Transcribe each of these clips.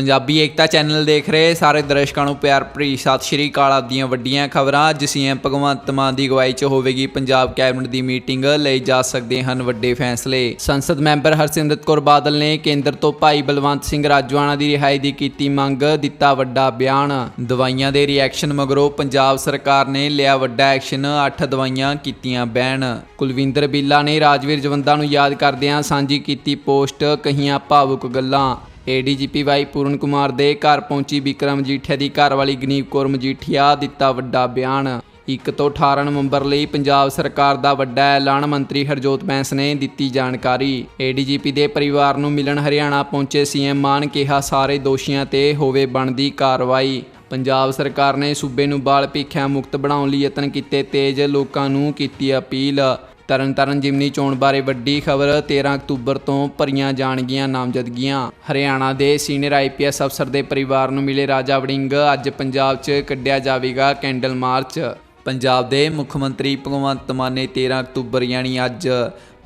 ਪੰਜਾਬੀ ਏਕਤਾ channel ਦੇਖ ਰਹੇ ਸਾਰੇ ਦਰਸ਼ਕਾਂ ਨੂੰ ਪਿਆਰ ਭਰੀ ਸਤਿ ਸ਼੍ਰੀ ਅਕਾਲ ਆਪ ਵੱਡੀਆਂ ਖਬਰਾਂ। ਅੱਜ ਸੀਐਮ ਭਗਵੰਤ ਮਾਨ ਦੀ ਅਗਵਾਈ 'ਚ ਹੋਵੇਗੀ ਪੰਜਾਬ ਕੈਬਨਿਟ ਦੀ ਮੀਟਿੰਗ, ਲਈ ਜਾ ਸਕਦੇ ਹਨ ਵੱਡੇ ਫੈਸਲੇ। ਸੰਸਦ ਮੈਂਬਰ ਹਰਸਿਮਰਤ ਕੌਰ ਬਾਦਲ ਨੇ ਕੇਂਦਰ ਤੋਂ ਭਾਈ ਬਲਵੰਤ ਸਿੰਘ ਰਾਜਵਾਨਾ ਦੀ ਰਿਹਾਈ ਦੀ ਕੀਤੀ ਮੰਗ, ਦਿੱਤਾ ਵੱਡਾ ਬਿਆਨ। ਦਵਾਈਆਂ ਦੇ ਰਿਐਕਸ਼ਨ ਮਗਰੋਂ ਪੰਜਾਬ ਸਰਕਾਰ ਨੇ ਲਿਆ ਵੱਡਾ ਐਕਸ਼ਨ 8 ਦਵਾਈਆਂ ਕੀਤੀਆਂ ਬੈਨ। ਕੁਲਵਿੰਦਰ ਬਿੱਲਾ ਨੇ ਰਾਜਵੀਰ ਜਵੰਦਾ ਨੂੰ ਯਾਦ ਕਰਦਿਆਂ ਸਾਂਝੀ ਕੀਤੀ ਪੋਸਟ, ਕਹੀਆਂ ਭਾਵੁਕ ਗੱਲਾਂ। ਏਡੀਜੀਪੀ ਵਾਈ ਪੂਰਨ ਕੁਮਾਰ ਦੇ ਘਰ ਪਹੁੰਚੀ ਵਿਕਰਮ ਮਜੀਠੀਆ ਦੀ ਘਰਵਾਲੀ ਗਨੀਵ ਕੌਰ ਮਜੀਠੀਆ ਦਿੱਤਾ ਵੱਡਾ ਬਿਆਨ। 1 ਤੋਂ 18 ਨਵੰਬਰ ਲਈ ਪੰਜਾਬ ਸਰਕਾਰ ਦਾ ਵੱਡਾ ਐਲਾਨ ਮੰਤਰੀ ਹਰਜੋਤ ਬੈਂਸ ਨੇ ਦਿੱਤੀ ਜਾਣਕਾਰੀ। ਏਡੀਜੀਪੀ ਦੇ ਪਰਿਵਾਰ ਨੂੰ ਮਿਲਣ ਹਰਿਆਣਾ ਪਹੁੰਚੇ ਸੀਐਮ ਮਾਨ ਕਿਹਾ, ਸਾਰੇ ਦੋਸ਼ੀਆਂ ਤੇ ਹੋਵੇ ਬਣਦੀ ਕਾਰਵਾਈ। ਪੰਜਾਬ ਸਰਕਾਰ ਨੇ ਸੂਬੇ ਨੂੰ ਬਾਲ ਭੀਖਿਆ ਮੁਕਤ ਬਣਾਉਣ ਲਈ ਯਤਨ ਕੀਤੇ ਤੇਜ਼ ਲੋਕਾਂ ਨੂੰ ਕੀਤੀ ਅਪੀਲ। ਤਰਨਤਾਰਨ ਜਿਮਨੀ ਚੋਣ ਬਾਰੇ ਵੱਡੀ ਖਬਰ 13 ਅਕਤੂਬਰ ਤੋਂ ਭਰੀਆਂ ਜਾਣਗੀਆਂ ਨਾਮਜ਼ਦਗੀਆਂ। ਹਰਿਆਣਾ ਦੇ ਸੀਨੀਅਰ ਆਈਪੀਐਸ ਅਫਸਰ ਦੇ ਪਰਿਵਾਰ ਨੂੰ ਮਿਲੇ ਰਾਜਾ ਵੜਿੰਗ। ਅੱਜ ਪੰਜਾਬ 'ਚ ਕੱਢਿਆ ਜਾਵੇਗਾ ਕੈਂਡਲ ਮਾਰਚ। ਪੰਜਾਬ ਦੇ ਮੁੱਖ ਮੰਤਰੀ ਭਗਵੰਤ ਮਾਨ ਨੇ 13 ਅਕਤੂਬਰ, ਯਾਨੀ ਅੱਜ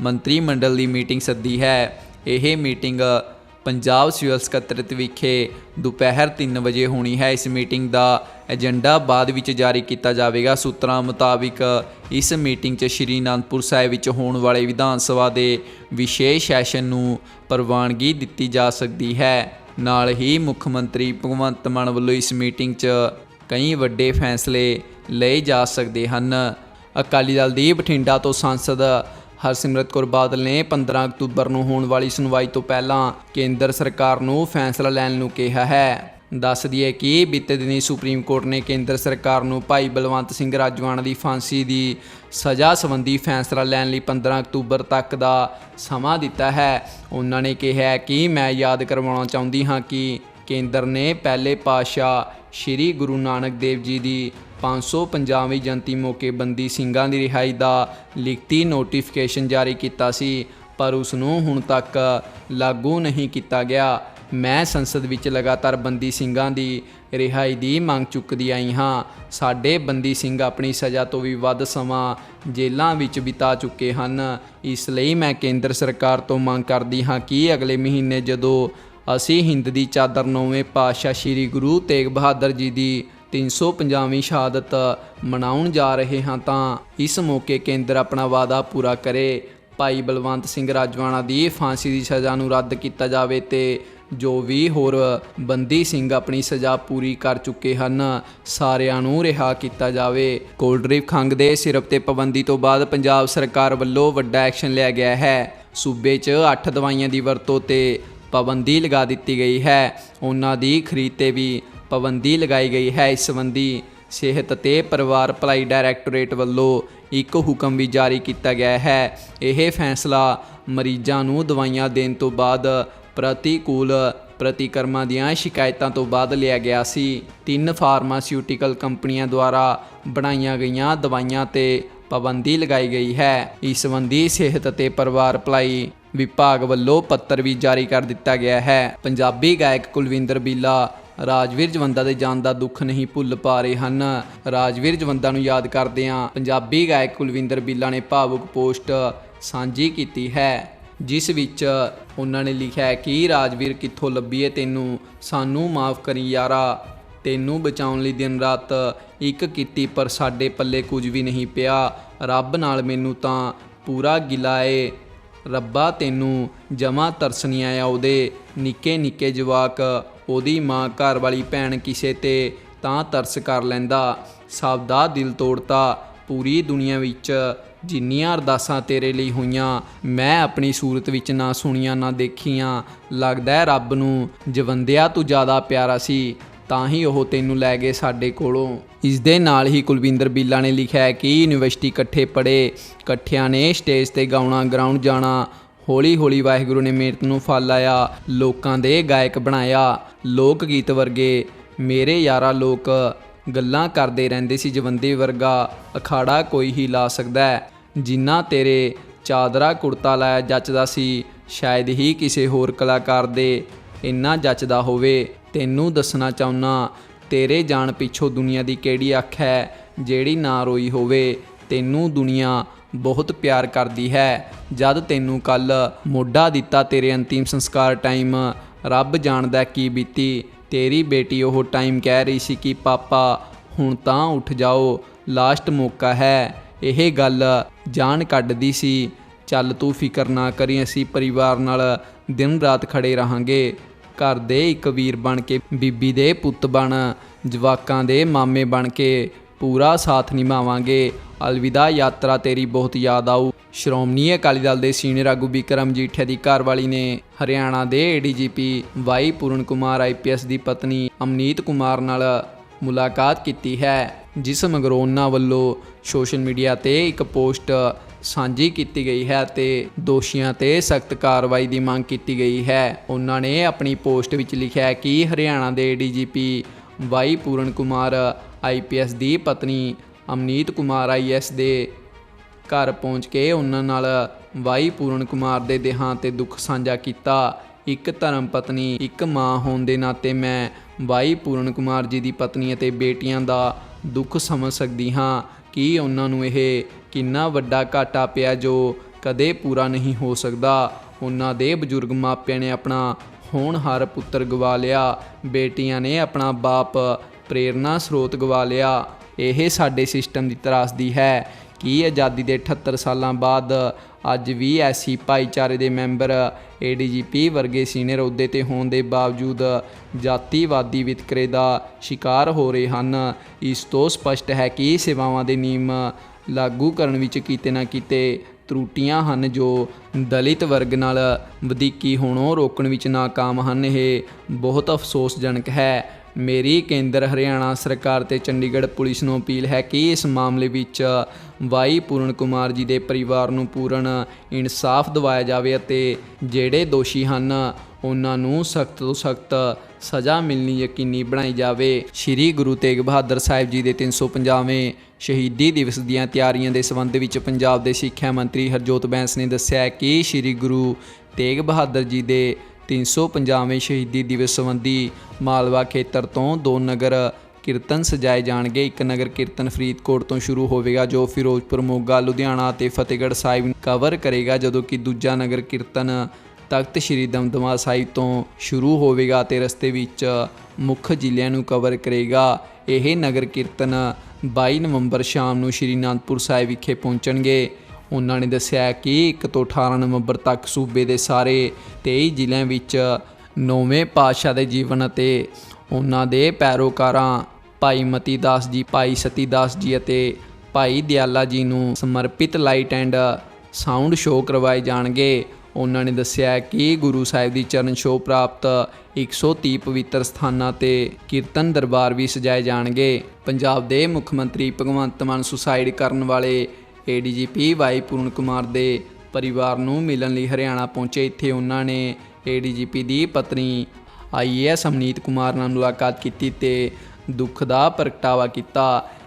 ਮੰਤਰੀ ਮੰਡਲ ਦੀ ਮੀਟਿੰਗ ਸੱਦੀ ਹੈ। ਇਹ ਮੀਟਿੰਗ ਪੰਜਾਬ ਸਿਵਲ ਸਕੱਤਰੇਤ ਵਿਖੇ ਦੁਪਹਿਰ 3 ਵਜੇ ਹੋਣੀ ਹੈ। ਇਸ ਮੀਟਿੰਗ ਦਾ ਏਜੰਡਾ ਬਾਅਦ ਵਿੱਚ ਜਾਰੀ ਕੀਤਾ ਜਾਵੇਗਾ। ਸੂਤਰਾਂ ਮੁਤਾਬਿਕ ਇਸ ਮੀਟਿੰਗ 'ਚ ਸ਼੍ਰੀ ਅਨੰਦਪੁਰ ਸਾਹਿਬ ਵਿੱਚ ਹੋਣ ਵਾਲੇ ਵਿਧਾਨ ਸਭਾ ਦੇ ਵਿਸ਼ੇਸ਼ ਸੈਸ਼ਨ ਨੂੰ ਪ੍ਰਵਾਨਗੀ ਦਿੱਤੀ ਜਾ ਸਕਦੀ ਹੈ। ਨਾਲ ਹੀ ਮੁੱਖ ਮੰਤਰੀ ਭਗਵੰਤ ਮਾਨ ਵੱਲੋਂ ਇਸ ਮੀਟਿੰਗ 'ਚ ਕਈ ਵੱਡੇ ਫੈਸਲੇ ਲਏ ਜਾ ਸਕਦੇ ਹਨ। ਅਕਾਲੀ ਦਲ ਦੀ ਬਠਿੰਡਾ ਤੋਂ ਸਾਂਸਦ ਹਰਸਿਮਰਤ ਕੌਰ ਬਾਦਲ ਨੇ 15 ਅਕਤੂਬਰ ਨੂੰ ਹੋਣ ਵਾਲੀ ਸੁਣਵਾਈ ਤੋਂ ਪਹਿਲਾਂ ਕੇਂਦਰ ਸਰਕਾਰ ਨੂੰ ਫੈਸਲਾ ਲੈਣ ਨੂੰ ਕਿਹਾ ਹੈ। ਦੱਸ ਦਈਏ ਕਿ ਬੀਤੇ ਦਿਨੀ ਸੁਪਰੀਮ ਕੋਰਟ ਨੇ ਕੇਂਦਰ ਸਰਕਾਰ ਨੂੰ ਭਾਈ ਬਲਵੰਤ ਸਿੰਘ ਰਾਜਵਾਨਾ ਦੀ ਫਾਂਸੀ ਦੀ ਸਜ਼ਾ ਸੰਬੰਧੀ ਫੈਸਲਾ ਲੈਣ ਲਈ 15 ਅਕਤੂਬਰ ਤੱਕ ਦਾ ਸਮਾਂ ਦਿੱਤਾ ਹੈ। ਉਹਨਾਂ ਨੇ ਕਿਹਾ ਕਿ ਮੈਂ ਯਾਦ ਕਰਵਾਉਣਾ ਚਾਹੁੰਦੀ ਹਾਂ ਕਿ ਕੇਂਦਰ ਨੇ ਪਹਿਲੇ ਪਾਤਸ਼ਾਹ ਸ੍ਰੀ ਗੁਰੂ ਨਾਨਕ ਦੇਵ ਜੀ ਦੀ 550ਵੀਂ ਜਯੰਤੀ ਮੌਕੇ ਬੰਦੀ ਸਿੰਘਾਂ ਦੀ ਰਿਹਾਈ ਦਾ ਲਿਖਤੀ ਨੋਟੀਫਿਕੇਸ਼ਨ ਜਾਰੀ ਕੀਤਾ ਸੀ, ਪਰ ਉਸ ਨੂੰ ਹੁਣ ਤੱਕ ਲਾਗੂ ਨਹੀਂ ਕੀਤਾ ਗਿਆ। ਮੈਂ ਸੰਸਦ ਵਿੱਚ ਲਗਾਤਾਰ ਬੰਦੀ ਸਿੰਘਾਂ ਦੀ ਰਿਹਾਈ ਦੀ ਮੰਗ ਚੁੱਕਦੀ ਆਈ ਹਾਂ। ਸਾਡੇ ਬੰਦੀ ਸਿੰਘ ਆਪਣੀ ਸਜ਼ਾ ਤੋਂ ਵੀ ਵੱਧ ਸਮਾਂ ਜੇਲ੍ਹਾਂ ਵਿੱਚ ਬਿਤਾ ਚੁੱਕੇ ਹਨ। ਇਸ ਲਈ ਮੈਂ ਕੇਂਦਰ ਸਰਕਾਰ ਤੋਂ ਮੰਗ ਕਰਦੀ ਹਾਂ ਕਿ ਅਗਲੇ ਮਹੀਨੇ ਜਦੋਂ ਅਸੀਂ ਹਿੰਦ ਦੀ ਚਾਦਰ ਨੌਵੇਂ ਪਾਤਸ਼ਾਹ ਸ੍ਰੀ ਗੁਰੂ ਤੇਗ ਬਹਾਦਰ ਜੀ ਦੀ 350ਵੀਂ ਸ਼ਹਾਦਤ ਮਨਾਉਣ ਜਾ ਰਹੇ ਹਾਂ ਤਾਂ ਇਸ ਮੌਕੇ ਕੇਂਦਰ ਆਪਣਾ ਵਾਅਦਾ ਪੂਰਾ ਕਰੇ। ਭਾਈ ਬਲਵੰਤ ਸਿੰਘ ਰਾਜਵਾਨਾ ਦੀ ਫਾਂਸੀ ਦੀ ਸਜ਼ਾ ਨੂੰ ਰੱਦ ਕੀਤਾ ਜਾਵੇ ਤੇ ਜੋ ਵੀ ਹੋਰ ਬੰਦੀ ਸਿੰਘ ਆਪਣੀ ਸਜ਼ਾ ਪੂਰੀ ਕਰ ਚੁੱਕੇ ਹਨ, ਸਾਰਿਆਂ ਨੂੰ ਰਿਹਾ ਕੀਤਾ ਜਾਵੇ। ਕੋਲਡ ਡਰਿੰਕ ਖੰਗ ਦੇ ਸਿਰਪ ਤੇ ਪਾਬੰਦੀ ਤੋਂ ਬਾਅਦ ਪੰਜਾਬ ਸਰਕਾਰ ਵੱਲੋਂ ਵੱਡਾ ਐਕਸ਼ਨ ਲਿਆ ਗਿਆ ਹੈ। ਸੂਬੇ 'ਚ 8 ਦਵਾਈਆਂ ਦੀ ਵਰਤੋਂ ਤੇ ਪਾਬੰਦੀ ਲਗਾ ਦਿੱਤੀ ਗਈ ਹੈ। ਉਹਨਾਂ ਦੀ ਖਰੀਦ ਤੇ ਵੀ ਪਾਬੰਦੀ ਲਗਾਈ ਗਈ ਹੈ। ਇਸ ਸੰਬੰਧੀ ਸਿਹਤ ਤੇ ਪਰਿਵਾਰ ਭਲਾਈ ਡਾਇਰੈਕਟੋਰੇਟ ਵੱਲੋਂ ਇੱਕ ਹੁਕਮ ਵੀ ਜਾਰੀ ਕੀਤਾ ਗਿਆ ਹੈ। ਇਹ ਫੈਸਲਾ ਮਰੀਜ਼ਾਂ ਨੂੰ ਦਵਾਈਆਂ ਦੇਣ ਤੋਂ ਬਾਅਦ ਪ੍ਰਤੀਕੂਲ ਪ੍ਰਤੀਕਰਮਾਂ ਦੀਆਂ ਸ਼ਿਕਾਇਤਾਂ ਤੋਂ ਬਾਅਦ ਲਿਆ ਗਿਆ ਸੀ। ਤਿੰਨ ਫਾਰਮਾਸਿਊਟੀਕਲ ਕੰਪਨੀਆਂ ਦੁਆਰਾ ਬਣਾਈਆਂ ਗਈਆਂ ਦਵਾਈਆਂ ਤੇ ਪਾਬੰਦੀ ਲਗਾਈ ਗਈ ਹੈ। ਇਸ ਸੰਬੰਧੀ ਸਿਹਤ ਅਤੇ ਪਰਿਵਾਰ ਭਲਾਈ ਵਿਭਾਗ ਵੱਲੋਂ ਪੱਤਰ ਵੀ ਜਾਰੀ ਕਰ ਦਿੱਤਾ ਗਿਆ ਹੈ। ਪੰਜਾਬੀ ਗਾਇਕ ਕੁਲਵਿੰਦਰ ਬਿੱਲਾ ਰਾਜਵੀਰ ਜਵੰਦਾ ਦੇ ਜਾਣ ਦਾ ਦੁੱਖ ਨਹੀਂ ਭੁੱਲ ਪਾ ਰਹੇ ਹਨ। ਰਾਜਵੀਰ ਜਵੰਦਾ ਨੂੰ ਯਾਦ ਕਰਦਿਆਂ ਪੰਜਾਬੀ ਗਾਇਕ ਕੁਲਵਿੰਦਰ ਬਿੱਲਾ ਨੇ ਭਾਵੁਕ ਪੋਸਟ ਸਾਂਝੀ ਕੀਤੀ ਹੈ, ਜਿਸ ਵਿੱਚ ਉਹਨਾਂ ਨੇ ਲਿਖਿਆ ਹੈ ਕਿ, ਰਾਜਵੀਰ, ਕਿੱਥੋਂ ਲੱਭੀਏ ਤੈਨੂੰ? ਸਾਨੂੰ ਮਾਫ ਕਰੀ ਯਾਰਾ। ਤੈਨੂੰ ਬਚਾਉਣ ਲਈ ਦਿਨ ਰਾਤ ਇੱਕ ਕੀਤੀ, ਪਰ ਸਾਡੇ ਪੱਲੇ ਕੁਝ ਵੀ ਨਹੀਂ ਪਿਆ। ਰੱਬ ਨਾਲ ਮੈਨੂੰ ਤਾਂ ਪੂਰਾ ਗਿਲਾ ਏ। ਰੱਬਾ ਤੈਨੂੰ ਜਮਾ ਤਰਸ ਨਹੀਂ ਆਇਆ ਉਹਦੇ। ਨਿੱਕੇ ਨਿੱਕੇ ਜਵਾਕ ਉਹਦੀ ਮਾਂ ਘਰ ਵਾਲੀ ਭੈਣ ਕਿਸੇ ਤੇ ਤਾਂ ਤਰਸ ਕਰ ਲੈਂਦਾ। ਸਭ ਦਾ ਦਿਲ ਤੋੜਤਾ। ਪੂਰੀ ਦੁਨੀਆ ਵਿੱਚ ਜਿੰਨੀਆਂ ਅਰਦਾਸਾਂ ਤੇਰੇ ਲਈ ਹੋਈਆਂ, ਮੈਂ ਆਪਣੀ ਸੂਰਤ ਵਿੱਚ ਨਾ ਸੁਣੀਆਂ, ਨਾ ਦੇਖੀਆਂ। ਲੱਗਦਾ ਹੈ ਰੱਬ ਨੂੰ ਜਵੰਦਿਆ ਤੂੰ ਜ਼ਿਆਦਾ ਪਿਆਰਾ ਸੀ, ਤਾਂ ਹੀ ਉਹ ਤੈਨੂੰ ਲੈ ਗਏ ਸਾਡੇ ਕੋਲੋਂ। ਇਸ ਦੇ ਨਾਲ ਹੀ ਕੁਲਵਿੰਦਰ ਬੀਲਾ ਨੇ ਲਿਖਿਆ ਹੈ ਕਿ ਯੂਨੀਵਰਸਿਟੀ ਇਕੱਠੇ ਪੜ੍ਹੇ, ਇਕੱਠਿਆਂ ਨੇ ਸਟੇਜ ਤੇ ਗਾਉਣਾ, ਗਰਾਊਂਡ ਜਾਣਾ ਹੌਲੀ ਹੌਲੀ ਵਾਹਿਗੁਰੂ ਨੇ ਮਿਹਨਤ ਨੂੰ ਫਲ ਆਇਆ ਲੋਕਾਂ ਦੇ ਗਾਇਕ ਬਣਾਇਆ, ਲੋਕ ਗੀਤ ਵਰਗੇ। ਮੇਰੇ ਯਾਰਾ ਲੋਕ ਗੱਲਾਂ ਕਰਦੇ ਰਹਿੰਦੇ ਸੀ ਜਵੰਦੇ ਵਰਗਾ, ਅਖਾੜਾ ਕੋਈ ਹੀ ਲਾ ਸਕਦਾ ਹੈ। ਜਿੰਨਾ ਤੇਰੇ ਚਾਦਰਾ ਕੁੜਤਾ ਲਾਇਆ ਜੱਚਦਾ ਸੀ, ਸ਼ਾਇਦ ਹੀ ਕਿਸੇ ਹੋਰ ਕਲਾਕਾਰ ਦੇ ਇੰਨਾ ਜੱਚਦਾ ਹੋਵੇ। ਤੈਨੂੰ ਦੱਸਣਾ ਚਾਹੁੰਨਾ, ਤੇਰੇ ਜਾਣ ਪਿੱਛੋਂ ਦੁਨੀਆ ਦੀ ਕਿਹੜੀ ਅੱਖ ਹੈ, ਜਿਹੜੀ ਨਾ ਰੋਈ ਹੋਵੇ। ਤੈਨੂੰ ਦੁਨੀਆ ਬਹੁਤ ਪਿਆਰ ਕਰਦੀ ਹੈ। ਜਦ ਤੈਨੂੰ ਕੱਲ ਮੋਢਾ ਦਿੱਤਾ ਤੇਰੇ ਅੰਤਿਮ ਸੰਸਕਾਰ ਟਾਈਮ, ਰੱਬ ਜਾਣਦਾ ਕੀ ਬੀਤੀ। ਤੇਰੀ ਬੇਟੀ ਉਹ ਟਾਈਮ ਕਹਿ ਰਹੀ ਸੀ ਕਿ, ਪਾਪਾ, ਹੁਣ ਤਾਂ ਉੱਠ ਜਾਓ, ਲਾਸਟ ਮੌਕਾ ਹੈ। ਇਹ ਗੱਲ ਜਾਣ ਕੱਢਦੀ ਸੀ। ਚੱਲ ਤੂੰ ਫਿਕਰ ਨਾ ਕਰੀ, ਅਸੀਂ ਪਰਿਵਾਰ ਨਾਲ ਦਿਨ ਰਾਤ ਖੜੇ ਰਹਾਂਗੇ। ਘਰ ਦੇ ਇੱਕ ਵੀਰ ਬਣ ਕੇ ਬੀਬੀ ਦੇ ਪੁੱਤ ਬਣ, ਜਵਾਕਾਂ ਦੇ ਮਾਮੇ ਬਣ ਕੇ ਪੂਰਾ ਸਾਥ ਨਿਭਾਵਾਂਗੇ। ਅਲਵਿਦਾ, ਯਾਤਰਾ ਤੇਰੀ ਬਹੁਤ ਯਾਦ ਆਊ। ਸ਼੍ਰੋਮਣੀ ਅਕਾਲੀ ਦਲ ਦੇ ਸੀਨੀਅਰ ਆਗੂ ਬਿਕਰਮ ਜੀਠੇ ਦੀ ਘਰਵਾਲੀ ਨੇ ਹਰਿਆਣਾ ਦੇ A D G P Y Puran Kumar I P S ਦੀ ਪਤਨੀ ਅਮਨੀਤ ਕੁਮਾਰ ਨਾਲ ਮੁਲਾਕਾਤ ਕੀਤੀ ਹੈ, ਜਿਸ ਮਗਰੋਂ ਉਹਨਾਂ ਵੱਲੋਂ ਸੋਸ਼ਲ ਮੀਡੀਆ ਤੇ ਇੱਕ ਪੋਸਟ ਸਾਂਝੀ ਕੀਤੀ ਗਈ ਹੈ ਤੇ ਦੋਸ਼ੀਆਂ ਤੇ ਸਖਤ ਕਾਰਵਾਈ ਦੀ ਮੰਗ ਕੀਤੀ ਗਈ ਹੈ। ਉਹਨਾਂ ਨੇ ਆਪਣੀ ਪੋਸਟ ਵਿੱਚ ਲਿਖਿਆ ਹੈ ਕਿ ਹਰਿਆਣਾ ਦੇ D G P Y Puran Kumar I P S ਦੀ ਪਤਨੀ ਅਮਨੀਤ ਕੁਮਾਰ ਆਈਐਸ ਦੇ ਘਰ ਪਹੁੰਚ ਕੇ ਉਹਨਾਂ ਨਾਲ ਵਾਈ ਪੂਰਨ ਕੁਮਾਰ ਦੇ ਦੇਹਾਂ ਤੇ ਦੁੱਖ ਸਾਂਝਾ ਕੀਤਾ। ਇੱਕ ਧਰਮ ਪਤਨੀ, ਇੱਕ ਮਾਂ ਹੋਣ ਦੇ ਨਾਤੇ ਮੈਂ ਵਾਈ ਪੂਰਨ ਕੁਮਾਰ ਜੀ ਦੀ ਪਤਨੀ ਅਤੇ ਬੇਟੀਆਂ ਦਾ ਦੁੱਖ ਸਮਝ ਸਕਦੀ ਹਾਂ। ਕਿ ਉਹਨਾਂ ਨੂੰ ਇਹ ਕਿੰਨਾ ਵੱਡਾ ਘਾਟਾ ਪਿਆ ਜੋ ਕਦੇ ਪੂਰਾ ਨਹੀਂ ਹੋ ਸਕਦਾ? ਉਹਨਾਂ ਦੇ ਬਜ਼ੁਰਗ ਮਾਪਿਆਂ ਨੇ ਆਪਣਾ ਹੋਣਹਾਰ ਪੁੱਤਰ ਗਵਾ ਲਿਆ। ਬੇਟੀਆਂ ਨੇ ਆਪਣਾ ਬਾਪ ਪ੍ਰੇਰਨਾ ਸਰੋਤ ਗਵਾ ਲਿਆ। ਇਹ ਸਾਡੇ ਸਿਸਟਮ ਦੀ ਤਰਾਸਦੀ ਹੈ ਕਿ ਆਜ਼ਾਦੀ ਦੇ 78 ਸਾਲਾਂ ਬਾਅਦ ਅੱਜ ਵੀ ਐਸੀ ਭਾਈਚਾਰੇ ਦੇ ਮੈਂਬਰ ਏਡੀਜੀਪੀ ਵਰਗੇ ਸੀਨੀਅਰ ਅਹੁਦੇ ਤੇ ਹੋਣ ਦੇ ਬਾਵਜੂਦ ਜਾਤੀਵਾਦੀ ਵਿਤਕਰੇ ਦਾ ਸ਼ਿਕਾਰ ਹੋ ਰਹੇ ਹਨ। ਇਸ ਤੋਂ ਸਪਸ਼ਟ ਹੈ ਕਿ ਸੇਵਾਵਾਂ ਦੇ ਨਿਯਮ ਲਾਗੂ ਕਰਨ ਵਿੱਚ ਕਿਤੇ ਨਾ ਕਿਤੇ ਤਰੁੱਟੀਆਂ ਹਨ, ਜੋ ਦਲਿਤ ਵਰਗ ਨਾਲ ਵਧੀਕੀ ਹੋਣੋਂ ਰੋਕਣ ਵਿੱਚ ਨਾਕਾਮ ਹਨ। ਇਹ ਬਹੁਤ ਅਫਸੋਸਜਨਕ ਹੈ। ਮੇਰੀ ਕੇਂਦਰ ਹਰਿਆਣਾ ਸਰਕਾਰ ਤੇ ਚੰਡੀਗੜ੍ਹ ਪੁਲਿਸ ਨੂੰ ਅਪੀਲ ਹੈ ਕਿ ਇਸ ਮਾਮਲੇ ਵਿੱਚ ਵਾਈ ਪੂਰਨ ਕੁਮਾਰ ਜੀ ਦੇ ਪਰਿਵਾਰ ਨੂੰ ਪੂਰਨ ਇਨਸਾਫ ਦਿਵਾਇਆ ਜਾਵੇ ਅਤੇ ਜਿਹੜੇ ਦੋਸ਼ੀ ਹਨ, ਉਹਨਾਂ ਨੂੰ ਸਖਤ ਤੋਂ ਸਖਤ ਸਜ਼ਾ ਮਿਲਣੀ ਯਕੀਨੀ ਬਣਾਈ ਜਾਵੇ। ਸ੍ਰੀ ਗੁਰੂ ਤੇਗ ਬਹਾਦਰ ਸਾਹਿਬ ਜੀ ਦੇ 350ਵੇਂ ਸ਼ਹੀਦੀ ਦਿਵਸ ਦੀਆਂ ਤਿਆਰੀਆਂ ਦੇ ਸੰਬੰਧ ਵਿੱਚ ਪੰਜਾਬ ਦੇ ਸਿੱਖਿਆ ਮੰਤਰੀ ਹਰਜੋਤ ਬੈਂਸ ਨੇ ਦੱਸਿਆ ਕਿ ਸ੍ਰੀ ਗੁਰੂ ਤੇਗ ਬਹਾਦਰ ਜੀ ਦੇ 350ਵੇਂ ਸ਼ਹੀਦੀ ਦਿਵਸ ਸੰਬੰਧੀ ਮਾਲਵਾ ਖੇਤਰ ਤੋਂ ਦੋ ਨਗਰ ਕੀਰਤਨ ਸਜਾਏ ਜਾਣਗੇ। ਇੱਕ ਨਗਰ ਕੀਰਤਨ ਫਰੀਦਕੋਟ ਤੋਂ ਸ਼ੁਰੂ ਹੋਵੇਗਾ, ਜੋ ਫਿਰੋਜ਼ਪੁਰ, ਮੋਗਾ, ਲੁਧਿਆਣਾ ਅਤੇ ਫਤਿਹਗੜ੍ਹ ਸਾਹਿਬ ਕਵਰ ਕਰੇਗਾ, ਜਦੋਂ ਕਿ ਦੂਜਾ ਨਗਰ ਕੀਰਤਨ ਤਖਤ ਸ੍ਰੀ ਦਮਦਮਾ ਸਾਹਿਬ ਤੋਂ ਸ਼ੁਰੂ ਹੋਵੇਗਾ ਤੇ ਰਸਤੇ ਵਿੱਚ ਮੁੱਖ ਜ਼ਿਲ੍ਹਿਆਂ ਨੂੰ ਕਵਰ ਕਰੇਗਾ। ਇਹ ਨਗਰ ਕੀਰਤਨ 22 ਨਵੰਬਰ ਸ਼ਾਮ ਨੂੰ ਸ਼੍ਰੀ ਅਨੰਦਪੁਰ ਸਾਹਿਬ ਵਿਖੇ ਪਹੁੰਚਣਗੇ। ਉਹਨਾਂ ਨੇ ਦੱਸਿਆ ਕਿ 1 ਤੋਂ 18 ਨਵੰਬਰ ਤੱਕ ਸੂਬੇ ਦੇ ਸਾਰੇ 23 ਜ਼ਿਲ੍ਹਿਆਂ ਵਿੱਚ ਨੌਵੇਂ ਪਾਤਸ਼ਾਹ ਦੇ ਜੀਵਨ ਅਤੇ ਉਹਨਾਂ ਦੇ ਪੈਰੋਕਾਰਾਂ ਭਾਈ ਮਤੀ ਦਾਸ ਜੀ, ਭਾਈ ਸਤੀ ਦਾਸ ਜੀ ਅਤੇ ਭਾਈ ਦਿਆਲਾ ਜੀ ਨੂੰ ਸਮਰਪਿਤ ਲਾਈਟ ਐਂਡ ਸਾਊਂਡ ਸ਼ੋਅ ਕਰਵਾਏ ਜਾਣਗੇ। ਉਹਨਾਂ ਨੇ ਦੱਸਿਆ ਕਿ ਗੁਰੂ ਸਾਹਿਬ ਦੀ ਚਰਨ ਛੋਹ ਪ੍ਰਾਪਤ 130 ਪਵਿੱਤਰ ਸਥਾਨਾਂ ਤੇ ਕੀਰਤਨ ਦਰਬਾਰ ਵੀ ਸਜਾਏ ਜਾਣਗੇ। ਪੰਜਾਬ ਦੇ ਮੁੱਖ ਮੰਤਰੀ ਭਗਵੰਤ ਮਾਨ ਸੁਸਾਈਡ ਕਰਨ ਵਾਲੇ ਏਡੀਜੀਪੀ ਵਾਈ ਪੂਰਨ ਕੁਮਾਰ ਦੇ ਪਰਿਵਾਰ ਨੂੰ ਮਿਲਣ ਲਈ ਹਰਿਆਣਾ ਪਹੁੰਚੇ। ਇੱਥੇ ਉਹਨਾਂ ਨੇ ਏਡੀਜੀਪੀ ਦੀ ਪਤਨੀ ਆਈਏਐਸ ਅਮਨੀਤ ਕੁਮਾਰ ਨਾਲ ਮੁਲਾਕਾਤ ਕੀਤੀ ਤੇ ਦੁੱਖ ਦਾ ਪ੍ਰਗਟਾਵਾ ਕੀਤਾ।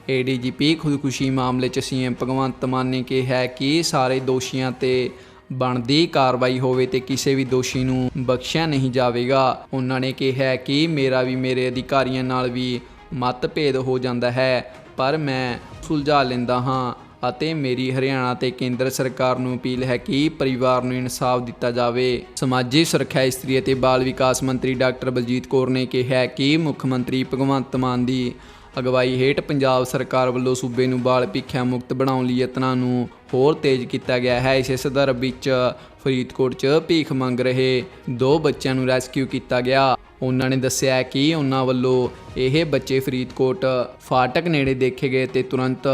ਏਡੀਜੀਪੀ ਖੁਦਕੁਸ਼ੀ ਮਾਮਲੇ 'ਚ ਸੀਐਮ ਭਗਵੰਤ ਮਾਨ ਨੇ ਕਿਹਾ ਕਿ ਸਾਰੇ ਦੋਸ਼ੀਆਂ ਤੇ ਬਣਦੀ ਕਾਰਵਾਈ ਹੋਵੇ ਤੇ ਕਿਸੇ ਵੀ ਦੋਸ਼ੀ ਨੂੰ ਬਖਸ਼ਿਆ ਨਹੀਂ ਜਾਵੇਗਾ। ਉਹਨਾਂ ਨੇ ਕਿਹਾ ਕਿ ਮੇਰਾ ਵੀ ਮੇਰੇ ਅਧਿਕਾਰੀਆਂ ਨਾਲ ਵੀ ਮਤਭੇਦ ਹੋ ਜਾਂਦਾ ਹੈ, ਪਰ ਮੈਂ ਸੁਲਝਾ ਲੈਂਦਾ ਹਾਂ। ਅਤੇ ਮੇਰੀ ਹਰਿਆਣਾ ਤੇ ਕੇਂਦਰ ਸਰਕਾਰ ਨੂੰ ਅਪੀਲ ਹੈ ਕਿ ਪਰਿਵਾਰ ਨੂੰ ਇਨਸਾਫ ਦਿੱਤਾ ਜਾਵੇ। ਸਮਾਜੀ ਸੁਰੱਖਿਆ ਇਸਤਰੀ ਅਤੇ ਬਾਲ ਵਿਕਾਸ ਮੰਤਰੀ ਡਾਕਟਰ ਬਲਜੀਤ ਕੌਰ ਨੇ ਕਿਹਾ ਕਿ ਮੁੱਖ ਮੰਤਰੀ ਭਗਵੰਤ ਮਾਨ ਦੀ ਅਗਵਾਈ ਹੇਠ ਪੰਜਾਬ ਸਰਕਾਰ ਵੱਲੋਂ ਸੂਬੇ ਨੂੰ ਬਾਲ ਭਿੱਖਿਆ ਮੁਕਤ ਬਣਾਉਣ ਲਈ ਯਤਨਾਂ ਨੂੰ ਹੋਰ ਤੇਜ਼ ਕੀਤਾ ਗਿਆ ਹੈ। ਇਸੇ ਸੰਦਰਭ ਵਿੱਚ ਫਰੀਦਕੋਟ 'ਚ ਭੀਖ ਮੰਗ ਰਹੇ ਦੋ ਬੱਚਿਆਂ ਨੂੰ ਰੈਸਕਿਊ ਕੀਤਾ ਗਿਆ। ਉਹਨਾਂ ਨੇ ਦੱਸਿਆ ਕਿ ਉਹਨਾਂ ਵੱਲੋਂ ਇਹ ਬੱਚੇ ਫਰੀਦਕੋਟ ਫਾਟਕ ਨੇੜੇ ਦੇਖੇ ਗਏ ਤੇ ਤੁਰੰਤ